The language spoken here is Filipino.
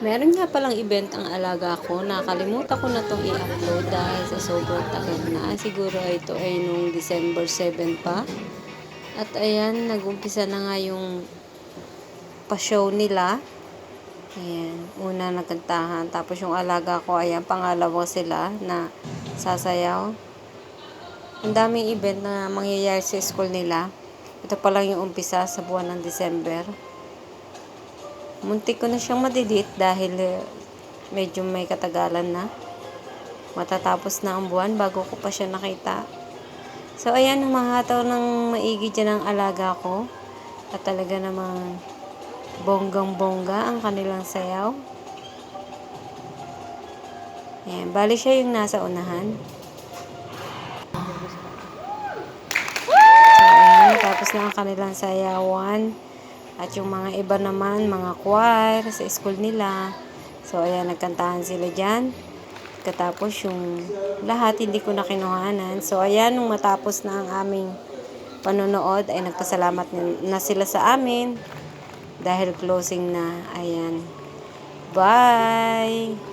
Meron nga palang event ang alaga ko. Nakalimutan ko na itong i-upload dahil sa sobrang takot na. Siguro ito ay nung December 7 pa. At ayan, nag-umpisa na nga yung pa-show nila. Ayan, una nagkantahan. Tapos yung alaga ko, ayan, pangalawa sila na sasayaw. Ang daming event na mangyayari sa school nila. Ito pa lang yung umpisa sa buwan ng December. Muntik ko na siyang madidit dahil eh, medyo may katagalan na. Matatapos na ang buwan bago ko pa siya nakita. So, ayan, humahataw ng maigi dyan ang alaga ko. At talaga namang bonggang-bongga ang kanilang sayaw. Ayan, bali siya yung nasa unahan. So, ayan, tapos na ang kanilang sayawan. At yung mga iba naman, mga choir sa school nila. So, ayan, nagkantahan sila dyan. Katapos yung lahat, hindi ko na kinuhanan. So, ayan, nung matapos na ang aming panonood, ay nagpasalamat na sila sa amin. Dahil closing na, ayan. Bye!